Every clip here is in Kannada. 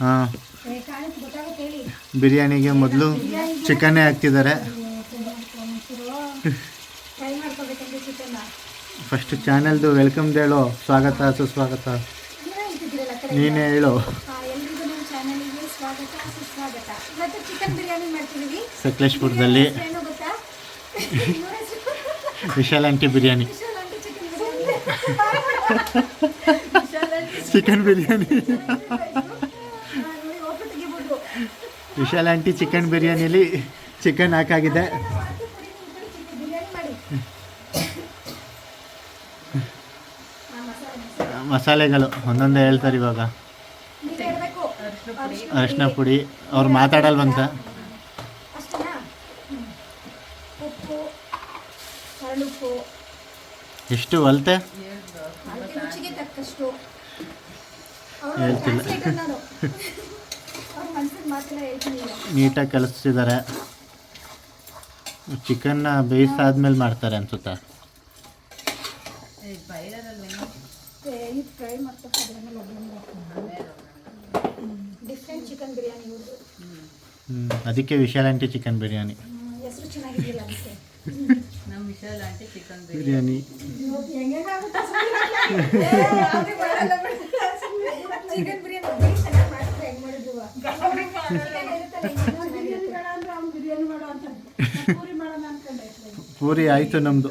ಹಾಂ. ಬಿರಿಯಾನಿಗೆ ಮೊದಲು ಚಿಕನ್ನೇ ಹಾಕ್ತಿದ್ದಾರೆ. ಫಸ್ಟ್ ಚಾನೆಲ್ದು ವೆಲ್ಕಮ್ ಹೇಳು. ಸ್ವಾಗತ ಸುಸ್ವಾಗತ. ನೀನೇ ಹೇಳು. ಸಕಲೇಶ್ಪುರದಲ್ಲಿ? Vishal aunty biryani. Chicken biryani. Vishal aunty chicken ಬಿರಿಯಾನಿಲಿ chicken ಹಾಕಾಗಿದೆ. ಮಸಾಲೆಗಳು, ಒಂದೊಂದೇ ಹೇಳ್ತಾರೆ ಇವಾಗ. ಅರಿಶಿನ ಪುಡಿ, ಅವ್ರು ಮಾತಾಡಲ್ವಂತ ಎಷ್ಟು ಒಲ್ತೆ? ಹೇಳ್ತಿಲ್ಲ. ನೀಟಾಗಿ ಕಲಿಸ್ತಿದ್ದಾರೆ. ಚಿಕನ್ನ ಬೇಯಿಸಾದ್ಮೇಲೆ ಮಾಡ್ತಾರೆ ಅನ್ಸುತ್ತಾ. ಅದಕ್ಕೆ ವಿಶಾಲ್ ಆಂಟಿ ಚಿಕನ್ ಬಿರಿಯಾನಿ. ಬಿರಿಯಾನಿ. ಪೂರಿ ಆಯಿತು ನಮ್ಮದು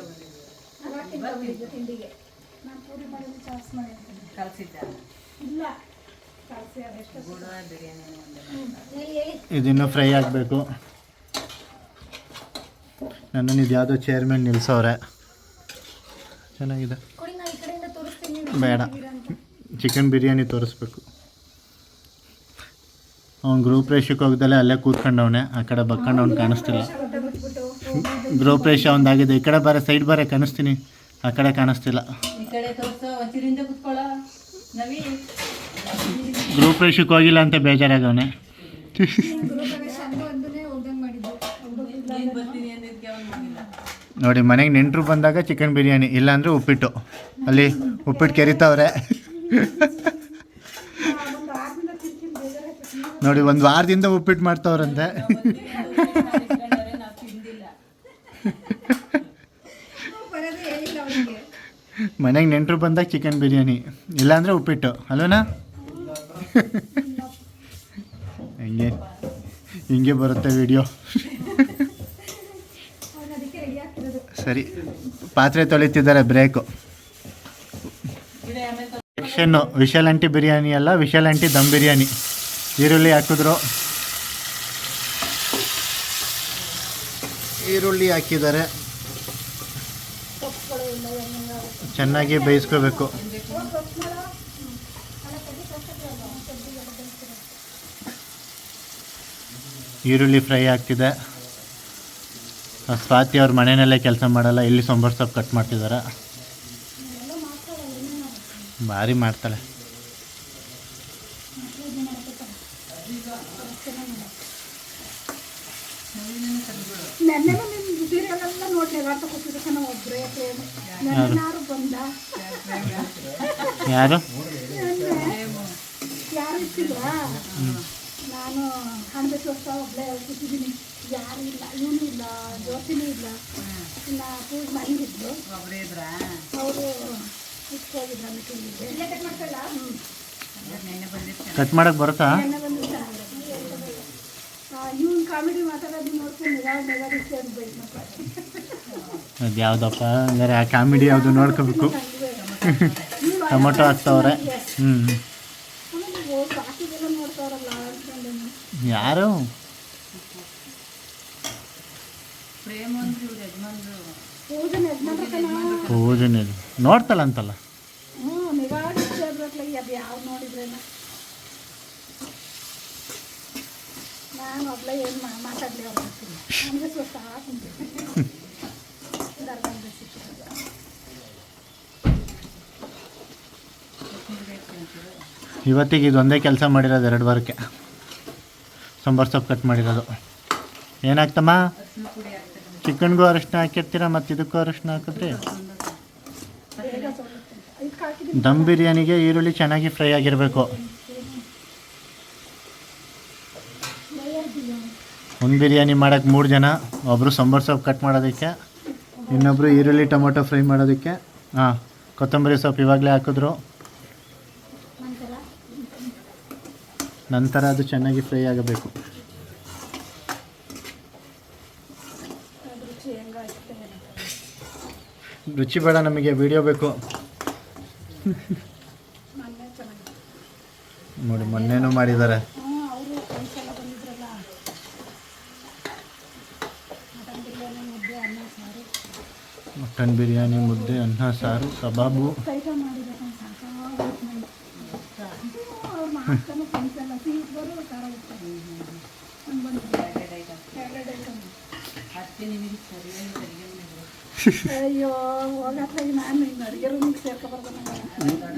ಇದಿನ್ನೂ ಫ್ರೈ ಆಗಬೇಕು. ನನ್ನನ್ನು ಇದು ಯಾವುದೋ ನಿಲ್ಸೋರೆ. ಮೇಲೆ ನಿಲ್ಸವ್ರೆ ಚೆನ್ನಾಗಿದೆ ಬೇಡ. ಚಿಕನ್ ಬಿರಿಯಾನಿ ತೋರಿಸ್ಬೇಕು. ಅವ್ನು ಗ್ರೂಪ್ ರೇಷಕ್ಕೆ ಹೋಗ್ದಲ್ಲೇ ಅಲ್ಲೇ ಕೂತ್ಕೊಂಡವನೆ ಆ ಕಡೆ ಬಕ್ಕೊಂಡವ್ನು ಕಾಣಿಸ್ತಿಲ್ಲ. ಗ್ರೂಪ್ ರೇಷ ಒಂದಾಗಿದೆ. ಈ ಕಡೆ ಬರೆ ಸೈಡ್ ಬರೆ ಕಾಣಿಸ್ತೀನಿ. ಆ ಕಡೆ ಕಾಣಿಸ್ತಿಲ್ಲ. ರೇಷಕ್ಕೆ ಹೋಗಿಲ್ಲ ಅಂತ ಬೇಜಾರಾಗವನೆ. ನೋಡಿ ಮನೆಗೆ ನೆಂಟರು ಬಂದಾಗ ಚಿಕನ್ ಬಿರಿಯಾನಿ ಇಲ್ಲಾಂದರೆ ಉಪ್ಪಿಟ್ಟು. ಅಲ್ಲಿ ಉಪ್ಪಿಟ್ಟು ಕೆರಿತಾವ್ರೆ. ನೋಡಿ, ಒಂದು ವಾರದಿಂದ ಉಪ್ಪಿಟ್ಟು ಮಾಡ್ತಾವ್ರಂತೆ. ಮನೆಗೆ ನೆಂಟರು ಬಂದಾಗ ಚಿಕನ್ ಬಿರಿಯಾನಿ, ಇಲ್ಲಾಂದ್ರೆ ಉಪ್ಪಿಟ್ಟು. ಅಲ್ವನಾ? ಹಿಂಗೆ ಹಿಂಗೆ ಬರುತ್ತೆ ವಿಡಿಯೋ ಸರಿ, ಪಾತ್ರೆ ತೊಳಿತಿದ್ದಾರೆ ಬ್ರೇಕು ಆಮೇಲೆ ಸೆಕ್ಷನ್ನು ವಿಶಾಲ್ ಆಂಟಿ ಬಿರಿಯಾನಿ ಅಲ್ಲ ವಿಶಾಲ್ ಆಂಟಿ ದಮ್ ಬಿರಿಯಾನಿ. ಈರುಳ್ಳಿ ಹಾಕಿದ್ರು. ಈರುಳ್ಳಿ ಹಾಕಿದ್ದಾರೆ. ಚೆನ್ನಾಗಿ ಬೇಯಿಸ್ಕೋಬೇಕು. ಈರುಳ್ಳಿ ಫ್ರೈ ಆಗ್ತಿದೆ. ಸ್ವಾತಿ ಅವ್ರ ಮನೆಯಲ್ಲೇ ಕೆಲಸ ಮಾಡಲ್ಲ, ಇಲ್ಲಿ ಸೊಂಬರ್ ಸೊಪ್ಪು ಕಟ್ ಮಾಡ್ತಿದ್ದಾರೆ ಭಾರಿ ಮಾಡ್ತಾಳೆ ನೆನ್ನೆ ನಿಮ್ಮ ಸೀರಿಯಲೆಲ್ಲ ನೋಡ್ಲಿ ವಾರ್ತೆ ಕೊಟ್ಟಿದ್ದಕ್ಕೆ ನಾವು ಒಬ್ಬರೇ ಮಾಡ್ತಾಳೆ. ಯಾರು ಬಂದ. ಯಾರು? ಯಾರು ಇರ್ತಿದ್ರಾ? ನಾನು ಹಂಡ್ರೆಡ್ ವರ್ಷ ಒಬ್ಬಳೇ ಕೂತಿದ್ದೀನಿ ಯಾರು ಇಲ್ಲ ಇವನು ಇಲ್ಲ ಜ್ಯೋತಿನೂ ಇಲ್ಲ. ಇಲ್ಲ ಪೂಜೆ ಮನೆಗಿದ್ರು ಅವರು ಕಟ್ ಮಾಡಕ್ ಮಾಡೋಕ್ಕೆ ಬರುತ್ತಾ? ಅದು ಯಾವುದಪ್ಪ? ಹಂಗಾರೆ ಆ ಕಾಮಿಡಿ ಯಾವುದು ನೋಡ್ಕೋಬೇಕು. ಟೊಮೊಟೊ ಹಾಕ್ತವ್ರೆ. ಹ್ಞೂ ಯಾರು? ಅಂದ್ರೆ ಪೂಜನೆ ನೋಡ್ತಲ್ಲ ಅಂತಲ್ಲ. ಹ್ಞೂ ನಿವಾರಿಸಿ ಅದು ಯಾವ ನೋಡಿದ್ರೇನ? ನಾನು ಒಬ್ಳೆ ಏನು ಮಾತಾಡಲಿ ಅವ್ರ ನನಗೆ ಸ್ವಲ್ಪ ಹಾಕುಂಟು ಇವತ್ತಿಗೆ ಇದೊಂದೇ ಕೆಲಸ ಮಾಡಿರೋದು ಎರಡು ವಾರಕ್ಕೆ. ಸಾಂಬಾರು ಸೊಪ್ಪು ಕಟ್ ಮಾಡಿರೋದು. ಏನಾಗ್ತಮ್ಮ? ಚಿಕನ್ಗೂ ಅರಿಶಿನ ಹಾಕಿರ್ತೀರಾ ಮತ್ತು ಇದಕ್ಕೂ ಅರಿಶಿನ ಹಾಕಿದ್ರಿ? ದಮ್ ಬಿರಿಯಾನಿಗೆ ಈರುಳ್ಳಿ ಚೆನ್ನಾಗಿ ಫ್ರೈ ಆಗಿರಬೇಕು. ಒಂದು ಬಿರಿಯಾನಿ ಮಾಡೋಕ್ಕೆ ಮೂರು ಜನ ಒಬ್ಬರು ಸಾಂಬಾರು ಸೊಪ್ಪು ಕಟ್ ಮಾಡೋದಕ್ಕೆ ಇನ್ನೊಬ್ಬರು ಈರುಳ್ಳಿ ಟೊಮೊಟೊ ಫ್ರೈ ಮಾಡೋದಕ್ಕೆ. ಹಾಂ, ಕೊತ್ತಂಬರಿ ಸೊಪ್ಪು ಇವಾಗಲೇ ಹಾಕಿದ್ರು. ನಂತರ ಅದು ಚೆನ್ನಾಗಿ ಫ್ರೈ ಆಗಬೇಕು. ರುಚಿ ಬೇಡ ನಮಗೆ, ವಿಡಿಯೋ ಬೇಕು. ನೋಡಿ ಮೊನ್ನೆನೂ ಮಾಡಿದ್ದಾರೆ. ಮಟನ್ ಬಿರಿಯಾನಿ ಮುದ್ದೆ ಅನ್ನ ಸಾರು ಕಬಾಬು. ಅಯ್ಯೋ ಹೋಗತ್ಲಾಗಿ ನಾನು ಅಡುಗೆ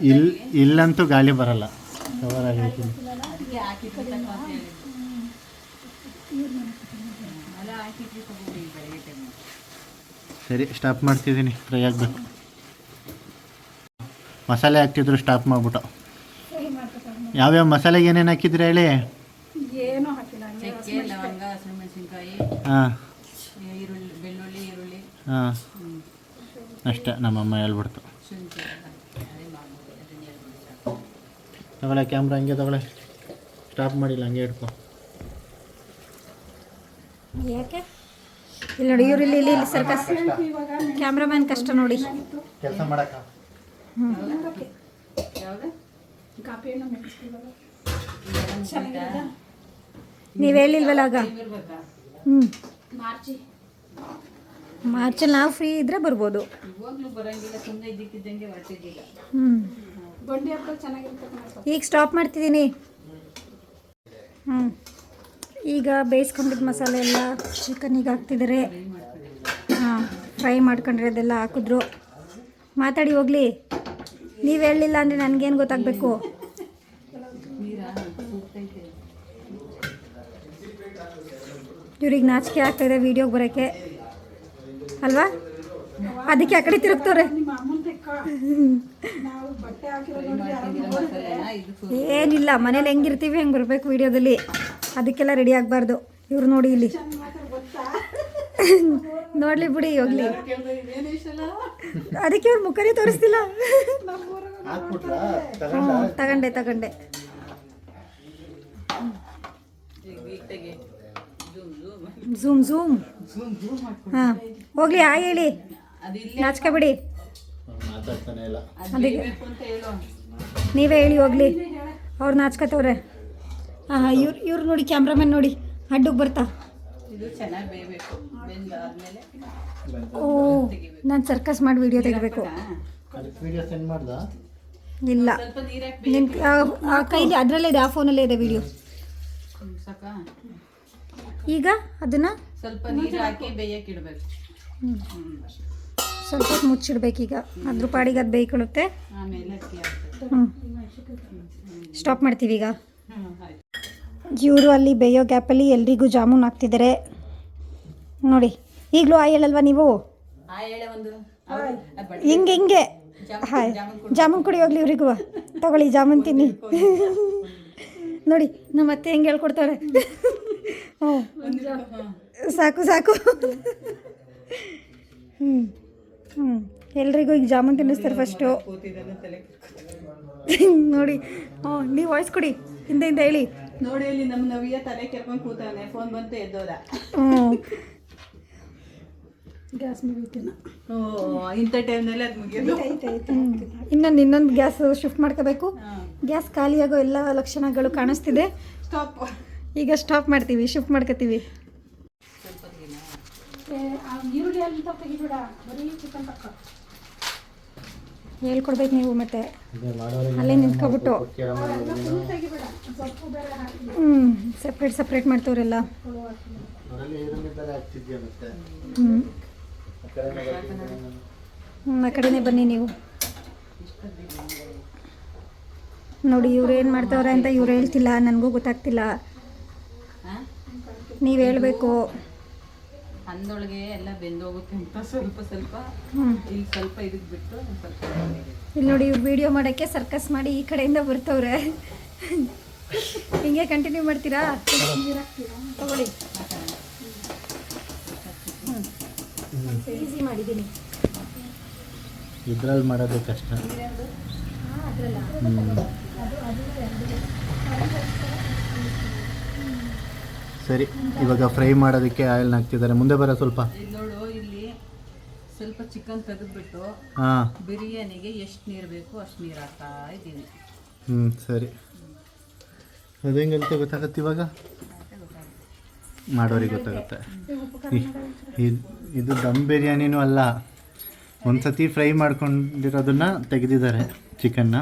ಇಲ್ ಇಲ್ಲಂತೂ ಗಾಳಿ ಬರಲ್ಲ. ಕವರ್ ಆಗಿರ್ತೀನಿ ಸರಿ ಸ್ಟಾಪ್ ಮಾಡ್ತಿದ್ದೀನಿ. ಫ್ರೈ ಆಗಬೇಕು. ಮಸಾಲೆ ಹಾಕ್ತಿದ್ರು ಸ್ಟಾಪ್ ಮಾಡಿಬಿಟ್ಟು. ಯಾವ್ಯಾವ ಮಸಾಲೆಗೆ ಏನೇನು ಹಾಕಿದ್ರಿ ಹೇಳಿ? ಹಾಂ. ಈರುಳ್ಳಿ ಬೆಳ್ಳುಳ್ಳಿ ಈರುಳ್ಳಿ. ಹಾಂ. ಅಷ್ಟೇ ನಮ್ಮಮ್ಮ ಹೇಳ್ಬಿಡ್ತು ಶುಂಠಿ ಎಲ್ಲ ಅದೇ ಮಾಡ್ಬೋದು ಅದನ್ನ ಹೇಳ್ಬಿಡಿ ಸಾಕು ತಗೊಳ್ಳೆ ಕ್ಯಾಮ್ರಾ ಹಂಗೆ ತಗೊಳ್ಳೆ ಸ್ಟಾಪ್ ಮಾಡಿಲ್ಲ ಹಂಗೆ ಇಟ್ಕೊ. ಯಾಕೆ? ಇಲ್ಲಿ ನೋಡಿ ಇವ್ರು ಇಲ್ಲಿ ಇಲ್ಲಿ ಇಲ್ಲಿ ಸರ್ಕಸ್ ಕ್ಯಾಮ್ರಾಮ್ಯಾನ್ ಕಷ್ಟ ನೋಡಿ. ಕೆಲಸ ಚೆನ್ನಾಗಿರೋದಾ ನೀವು ಹೇಳಿಲ್ವಲ್ಲ ಆಗ? ಹ್ಞೂ ಮಾರ್ಚಿ ಮಾರ್ಚಲ್ಲಿ ನಾವು ಫ್ರೀ ಇದ್ರೆ ಬರ್ಬೋದು. ಹ್ಞೂ ಈಗ ಸ್ಟಾಪ್ ಮಾಡ್ತಿದ್ದೀನಿ. ಹ್ಞೂ ಈಗ ಬೇಯಿಸ್ಕೊಂಡಿದ್ದ ಮಸಾಲೆ ಎಲ್ಲ ಚಿಕನಿಗೆ ಹಾಕ್ತಿದ್ದಾರೆ. ಹಾಂ, ಫ್ರೈ ಮಾಡ್ಕೊಂಡ್ರೆ ಅದೆಲ್ಲ ಹಾಕಿದ್ರು. ಮಾತಾಡಿ ಹೋಗ್ಲಿ. ನೀವು ಹೇಳಲಿಲ್ಲ ಅಂದರೆ ನನಗೇನು ಗೊತ್ತಾಗಬೇಕು? ಇವ್ರಿಗೆ ನಾಚಿಕೆ ಆಗ್ತಾಯಿದೆ ವೀಡಿಯೋಗೆ ಬರೋಕ್ಕೆ ಅಲ್ವಾ? ಅದಕ್ಕೆ ಆ ಕಡೆ ತಿರುಗ್ತವ್ರೆ. ಏನಿಲ್ಲ, ಮನೇಲಿ ಹೆಂಗಿರ್ತೀವಿ, ಹೆಂಗೆ ಬರಬೇಕು ವಿಡಿಯೋದಲ್ಲಿ. ಅದಕ್ಕೆಲ್ಲ ರೆಡಿ ಆಗಬಾರ್ದು. ಇವ್ರು ನೋಡಿ ಇಲ್ಲಿ. ನೋಡ್ಲಿ ಬಿಡಿ ಹೋಗ್ಲಿ. ಅದಕ್ಕೆ ಇವ್ರ ಮುಖನೇ ತೋರಿಸ್ತಿಲ್ಲ. ತಗೊಂಡೆ ತಗೊಂಡೆ. ಝೂಮ್ ಝೂಮ್ ಹಾಂ, ಹೋಗ್ಲಿ ಆ ಹೇಳಿ. ಅದು ಬಿಡಿ. ಮಾತಾಡ್ತಾನೆ ಇಲ್ಲ. ನೀವೇ ಹೇಳಿ ಹೋಗ್ಲಿ. ಅವ್ರು ನಾಚ್ಕೋತವ್ರೆ ಹಾಂ ಇವ್ರು ಇವ್ರು ನೋಡಿ ಕ್ಯಾಮ್ರಾಮನ್ ನೋಡಿ. ಅಡ್ಡಕ್ಕೆ ಬರ್ತಾ. ಇದು ಚೆನ್ನಾಗಿ ಬೇಯಬೇಕು. ಬೆಂದಾದ್ಮೇಲೆ ಓ ನಾನು ಸರ್ಕಸ್ ಮಾಡಿ ವಿಡಿಯೋ ತೆಗಿಬೇಕು. ಅದಕ್ಕೆ ವಿಡಿಯೋ ಸೆಂಡ್ ಮಾಡ್ದ? ಇಲ್ಲ. ಆ ಕೈಲಿ ಅದರಲ್ಲೇ ಇದೆ ಆ ಫೋನಲ್ಲೇ ಇದೆ ವಿಡಿಯೋ ಈಗ ಅದನ್ನು ಸ್ವಲ್ಪ ನೀರು ಹಾಕಿ ಬೇಯಕ್ಕೆ ಇಡಬೇಕು. ಸ್ವಲ್ಪ ಹೊತ್ತು ಮುಚ್ಚಿಡ್ಬೇಕೀಗ ಅದ್ರ ಪಾಡಿಗೆ ಅದು ಬೇಯ್ಕೊಳ್ಳುತ್ತೆ ಹ್ಞೂ ಸ್ಟಾಪ್ ಮಾಡ್ತೀವಿ ಈಗ. ಇವರು ಅಲ್ಲಿ ಬೇಯೋ ಗ್ಯಾಪಲ್ಲಿ ಎಲ್ರಿಗೂ ಜಾಮೂನ್ ಹಾಕ್ತಿದ್ದಾರೆ ನೋಡಿ ಈಗಲೂ ಆ ಹೇಳಲ್ವಾ ನೀವು? ಹಿಂಗೆ ಹಿಂಗೆ. ಹಾಯ್. ಜಾಮೂನ್ ಕುಡಿ. ಹೋಗ್ಲಿ ಇವ್ರಿಗೂ. ತಗೊಳ್ಳಿ ಜಾಮೂನ್ ತಿನ್ನಿ. ನೋಡಿ ನಮ್ಮ ಅತ್ತೆ ಹೆಂಗೆ ಹೇಳ್ಕೊಡ್ತಾರೆ. ಹ್ಞೂ ಸಾಕು ಸಾಕು. ಹ್ಞೂ ಹ್ಞೂ ಎಲ್ರಿಗೂ ಈಗ ಜಾಮೂನ್ ತಿನ್ನಿಸ್ತಾರೆ ಫಸ್ಟು ನೋಡಿ ಹ್ಞೂ ನೀವು ವಾಯ್ಸ್ ಕೊಡಿ ಹಿಂದೆ ಹಿಂದೆ ಹೇಳಿ. ನೋಡಿ ಇಲ್ಲಿ ನಮ್ಮ ನವಿಯ ತಲೆ ಕೆರ್ಕೊಂಡು ಕೂತಾನೆ ಫೋನ್ ಬಂತು ಎದ್ದೋದ. ಹ್ಞೂ ಗ್ಯಾಸ್ ಮುಗಿತೀನ ಇಂಥ ಟೈಮ್ನಲ್ಲಿ ಅದು ಮುಗಿಯೋದು. ಇನ್ನೊಂದು ಇನ್ನೊಂದು ಗ್ಯಾಸ್ ಶಿಫ್ಟ್ ಮಾಡ್ಕೋಬೇಕು. ಗ್ಯಾಸ್ ಖಾಲಿಯಾಗೋ ಎಲ್ಲ ಲಕ್ಷಣಗಳು ಕಾಣಿಸ್ತಿದೆ. ಸ್ಟಾಪ್ ಈಗ ಸ್ಟಾಪ್ ಮಾಡ್ತೀವಿ ಶಿಫ್ಟ್ ಮಾಡ್ಕೋತೀವಿ. ಈರುಳ್ಳಿ ಅಂತ ತೆಗಿಬೇಡ ಬರೀ ಚಿಕನ್ ತಕ್ಕ. ಹೇಳ್ಕೊಡ್ಬೇಕು ನೀವು ಮತ್ತೆ. ಅಲ್ಲೇ ನಿಂತ್ಕೊಬಿಟ್ಟು. ಹ್ಮ್ ಸೊಪ್ಪು ಬೇರೆ ಹಾಕಿ. ಹ್ಞೂ ಸಪ್ರೇಟ್ ಸಪ್ರೇಟ್ ಮಾಡ್ತವ್ರೆಲ್ಲ. ಹ್ಞೂ ಆ ಕಡೆನೇ ಹ್ಞೂ ಆ ಕಡೆನೇ ಬನ್ನಿ ನೀವು. ನೋಡಿ ಇವ್ರು ಏನು ಮಾಡ್ತವ್ರೆ ಅಂತ ಇವ್ರು ಹೇಳ್ತಿಲ್ಲ. ನನಗೂ ಗೊತ್ತಾಗ್ತಿಲ್ಲ. ನೀವು ಹೇಳಬೇಕು. ಅಂದೊಳಗೆ ಎಲ್ಲ ಬೆಂದೋಗುತ್ತೆ ಅಂತ ಸ್ವಲ್ಪ ಸ್ವಲ್ಪ. ಇಲ್ಲಿ ಸ್ವಲ್ಪ ಇದಕ್ಕೆ ಬಿಟ್ಟು ಸ್ವಲ್ಪ ಇಲ್ಲಿ ನೋಡಿ ಇವ್ರು ವಿಡಿಯೋ ಮಾಡೋಕ್ಕೆ ಸರ್ಕಸ್ ಮಾಡಿ ಈ ಕಡೆಯಿಂದ ಬರ್ತವ್ರೆ. ಹಿಂಗೆ ಕಂಟಿನ್ಯೂ ಮಾಡ್ತೀರಾ? ತಗೊಳ್ಳಿ. ಈಸಿ ಮಾಡಿದ್ದೀನಿ. ಇದ್ರಲ್ಲಿ ಮಾಡೋದು ಕಷ್ಟ. ಹ್ಮ್. ಸರಿ ಇವಾಗ ಫ್ರೈ ಮಾಡೋದಕ್ಕೆ ಆಯಿಲ್ನ ಹಾಕ್ತಿದ್ದಾರೆ. ಮುಂದೆ ಬರೋ ಸ್ವಲ್ಪ. ನೋಡು ಇಲ್ಲಿ ಸ್ವಲ್ಪ ಚಿಕನ್ ತೆಗೆದ್ಬಿಟ್ಟು ಹಾಂ. ಬಿರಿಯಾನಿಗೆ ಎಷ್ಟು ನೀರು ಬೇಕು ಅಷ್ಟು ನೀರು ಹಾಕ್ತಾ ಇದ್ದೀನಿ. ಹ್ಞೂ ಸರಿ. ಅದು ಹೆಂಗಂತ ಗೊತ್ತಾಗತ್ತೆ ಇವಾಗ? ಮಾಡೋರಿಗೆ ಗೊತ್ತಾಗುತ್ತೆ. ಇದು ದಮ್ ಬಿರಿಯಾನಿನೂ ಅಲ್ಲ. ಒಂದು ಸತಿ ಫ್ರೈ ಮಾಡ್ಕೊಂಡಿರೋದನ್ನ ತೆಗೆದಿದ್ದಾರೆ ಚಿಕನ್ನ.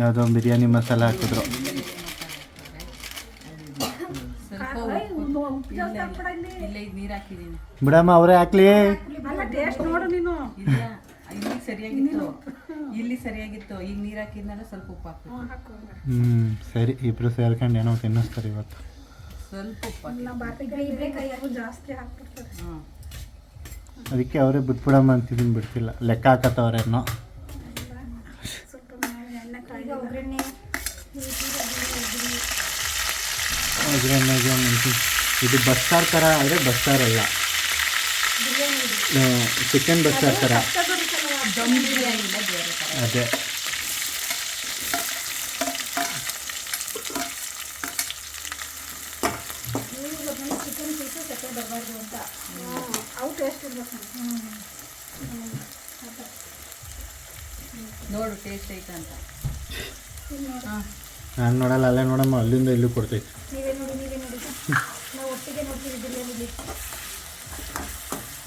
ಯಾವುದೋ ಬಿರಿಯಾನಿ ಮಸಾಲ ಹಾಕಿದ್ರು ಸ್ವಲ್ಪ ಉಪ್ಪು ಹಾಕಿದ್ದೀನಿ. ಬಿಡಮ್ಮ ಅವರೇ ಹಾಕ್ಲಿ. ಟೇಸ್ಟ್ ನೋಡು ನೀನು. ಇಲ್ಲ ಇಲ್ಲಿ ಸರಿಯಾಗಿತ್ತು. ಇಲ್ಲಿ ಸರಿಯಾಗಿತ್ತು. ಈಗ ನೀರ್ ಹಾಕಿದ್ಮೇಲೆ ಸ್ವಲ್ಪ ಉಪ್ಪು ಹಾಕು. ಹ್ಞೂ ಸರಿ ಇಬ್ಬರು ಸೇರ್ಕೊಂಡು ಏನೋ ತಿನ್ನಿಸ್ತಾರೆ ಇವತ್ತು. ಸ್ವಲ್ಪ ಉಪ್ಪು ಹಾಕಿ. ನಮ್ಮ ಬಾತಿಗೆ ಇಬ್ಬರೇ ಕೈಯಾಗೂ ಜಾಸ್ತಿ ಹಾಕ್ಬಿಡ್ತಾರೆ. ಅದಕ್ಕೆ ಅವರೇ ಬಿಟ್ಬಿಡಮ್ಮ ಅಂತಿದ್ದೀನಿ ಬಿಡ್ತಿಲ್ಲ. ಲೆಕ್ಕ ಹಾಕತ್ತವ್ರೇನೋ ಸ್ವಲ್ಪ ಮೇಲೆ ಎಣ್ಣೆ ಕಾಯಿ ಒಗ್ಗರಣೆ. ಒಗ್ಗರಣೆಗೆ ಮೆಣಸಿನ ಇದು ಬಸ್ಸಾರು ಥರ ಆದರೆ ಬಸ್ಸಾರ್ ಅಲ್ಲ. ಚಿಕನ್ ಬಸ್ಸಾರು ಥರ. ಅದೇ. ನೋಡು ಟೇಸ್ಟ್ ಐತೆ ಅಂತ ನಾನು ನೋಡಲ್ಲ ಅಲ್ಲೇ ನೋಡಮ್ಮ ಅಲ್ಲಿಂದ ಇಲ್ಲೂ ಕೊಡ್ತೈತೆ ನೀವೇ ನೋಡಿ ನೀವೇ ನೋಡಿ ನಾವು ಒಟ್ಟಿಗೆ ನೋಡ್ತೀವಿ ಬಿರಿಯಾನಿಲಿ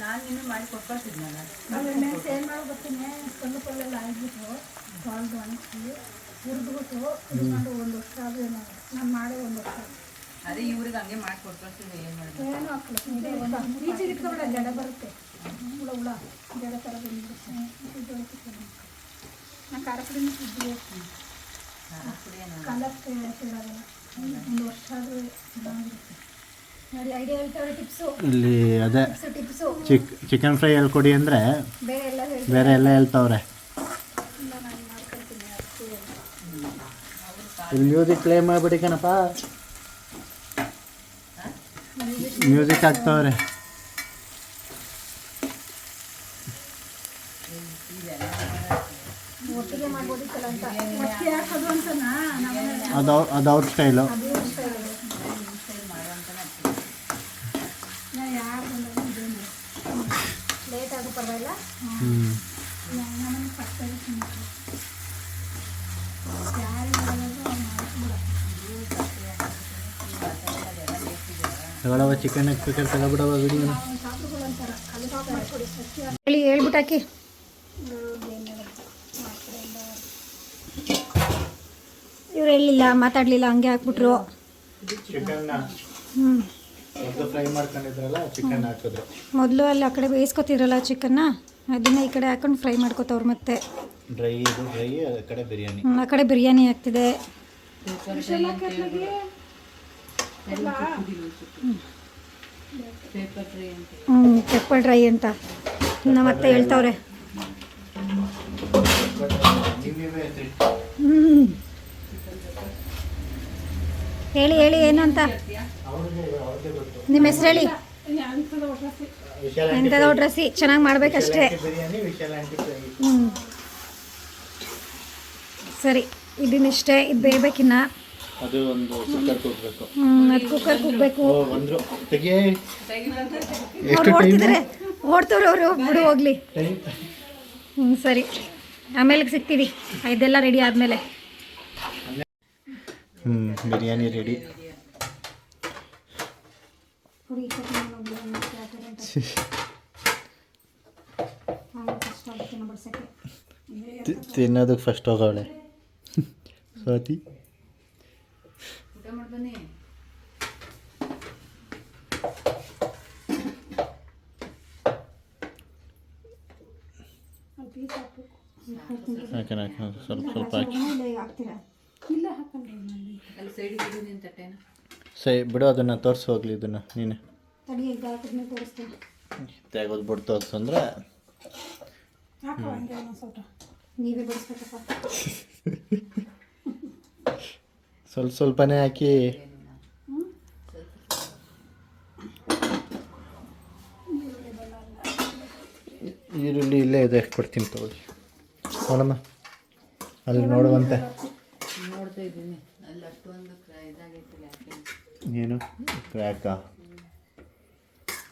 ನಾನು ಇಲ್ಲ ಒಂದು ವರ್ಷ ಅದೇ ಇವ್ರಿಗೆ ಹಂಗೆ ಮಾಡಿ ಕೊಟ್ಕೊಳ್ತಿದ್ದೆ ಏನು ಮಾಡ್ತೀನಿ ಏನು ಹಾಕಲ್ಲ ಈಚೆಗೆ ಇಟ್ಕೊಂಡ್ರೆ ಜಡ ಬರುತ್ತೆ. ಹುಳ ಹುಳ. ಜಡ ಥರ ಬಂದ್ಬಿಡುತ್ತೆ. ನಾನು ಖಾರ ಪುಡಿ ಏನು ಕಲರ್ ಸಿಡೋದಿಲ್ಲ ಇಲ್ಲಿ ಅದೇ ಚಿಕ್ ಚಿಕನ್ ಫ್ರೈ ಹೇಳ್ಕೊಡಿ ಅಂದರೆ ಬೇರೆ ಎಲ್ಲ ಹೇಳ್ತಾರೆ ಬೇರೆ ಎಲ್ಲ ಹೇಳ್ತಾವ್ರೆ. ಇಲ್ಲಿ ಮ್ಯೂಸಿಕ್ ಪ್ಲೇ ಮಾಡಿಬಿಡಿ ಕಣಪ್ಪ. ಮ್ಯೂಸಿಕ್ ಹಾಕ್ತಾವ್ರೆ ಒಟ್ಟಿಗೆ ಮಾಡ್ಬೋದಿತ್ತಲ್ಲ ಅಂತ ಅಕ್ಕಿ ಹಾಕೋದು ಅಂತನಾ ನಾವು ಅದು ಅವ್ರ ಅದು ಅವ್ರ ಸ್ಟೈಲು ನಾನು ಯಾರು ಬಂದಾಗ ಇದೇನು ಲೇಟ್ ಆಗೋ ಪರವಾಗಿಲ್ಲ ಹ್ಞೂ ನಮಗೆ ಫಸ್ಟ್ ಯಾರು ಬರೋದು ಅವ್ರು ಮಾಡಿಸ್ಬಿಡ ತಗೊಳವ ಚಿಕನ್ ಹಾಕ್ಬೇಕಾದ್ರೆ ತಗೊಬಿಡವ ವಿಡಿಯೋನ ಹೇಳಿ ಹೇಳ್ಬಿಟ್ಟು ಇವ್ರು ಹೇಳಿಲ್ಲ ಮಾತಾಡಲಿಲ್ಲ ಹಂಗೆ ಹಾಕ್ಬಿಟ್ರು. ಹ್ಞೂ ಮೊದಲು ಅಲ್ಲಿ ಆ ಕಡೆ ಬೇಯಿಸ್ಕೊತಿದ್ರಲ್ಲ ಚಿಕನ್ನ ಅದನ್ನ ಈ ಕಡೆ ಹಾಕೊಂಡು ಫ್ರೈ ಮಾಡ್ಕೋತವ್ರು ಮತ್ತೆ. ಆ ಕಡೆ ಬಿರಿಯಾನಿ. ಆಗ್ತಿದೆ. ಹ್ಞೂ ಪೆಪ್ಪರ್ ಡ್ರೈ ಅಂತ. ಇನ್ನ ಮತ್ತೆ ಹೇಳ್ತಾವ್ರೆ. ಹ್ಞೂ ಹೇಳಿ ಹೇಳಿ ಏನು ಅಂತ ನಿಮ್ಮ ಹೆಸರು ಹೇಳಿ ಎಂಥದ ಡ್ರೆಸ್ಸಿ ಚೆನ್ನಾಗಿ ಮಾಡ್ಬೇಕಷ್ಟೇ. ಹ್ಞೂ ಸರಿ ಇದನ್ನಿಷ್ಟೇ ಇದು ಬೇಯಬೇಕಿನ್ನ ಅದು ಒಂದು ಕುಕ್ಕರ್ ಕೂಗ್ಬೇಕು. ಹ್ಞೂ ಅದು ಕುಕ್ಕರ್ ಕುಗ್ಬೇಕು. ಬಂದ್ರು ತೆಗಿಯೇ. ಅವ್ರು ಓಡ್ತಿದ್ದಾರೆ ಓಡ್ತವ್ರು ಅವರು ಬಿಡು ಹೋಗ್ಲಿ. ಹ್ಞೂ ಸರಿ. ಆಮೇಲೆ ಸಿಗ್ತೀವಿ. ಇದೆಲ್ಲ ರೆಡಿ ಆದಮೇಲೆ. ಹ್ಞೂ ಬಿರಿಯಾನಿ ರೆಡಿ ತಿನ್ನೋದಕ್ಕೆ ಫಸ್ಟ್ ಹೋಗವಳೆ ಸ್ವಾತಿ? ಸ್ವಲ್ಪ ಸ್ವಲ್ಪ ಹಾಕಿ. ಇಲ್ಲ ಹಾಕೊಂಡ್ರೆ ಸರಿ ಬಿಡು ಅದನ್ನು ತೋರಿಸಿ ಹೋಗ್ಲಿ ಇದನ್ನು ನೀನು. ತೆಗೆದು ಬಿಟ್ಟು ತೋರಿಸಂದ್ರೆ ಸ್ವಲ್ಪ. ಸ್ವಲ್ಪನೇ ಹಾಕಿ. ಈರುಳ್ಳಿ ಇಲ್ಲೇ ಇದೆ ಕೊಡ್ತೀನಿ ತಗೊಳ್ಳಿ. ನೋಡಮ್ಮ ಅಲ್ಲಿ ನೋಡುವಂತೆ. ನೋಡ್ತಾ ಇದ್ದೀನಿ ಅಲ್ಲಿ ಅಷ್ಟೊಂದು ಕ್ರ- ಇದಾಗೈತಲ್ಲ ಯಾಕೆ ಏನು? ಕ್ರ್ಯಾಕ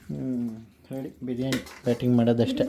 ಹ್ಞೂ ಹೇಳಿ ಬಿರಿಯಾನಿ ಬ್ಯಾಟಿಂಗ್ ಮಾಡೋದಷ್ಟೇ.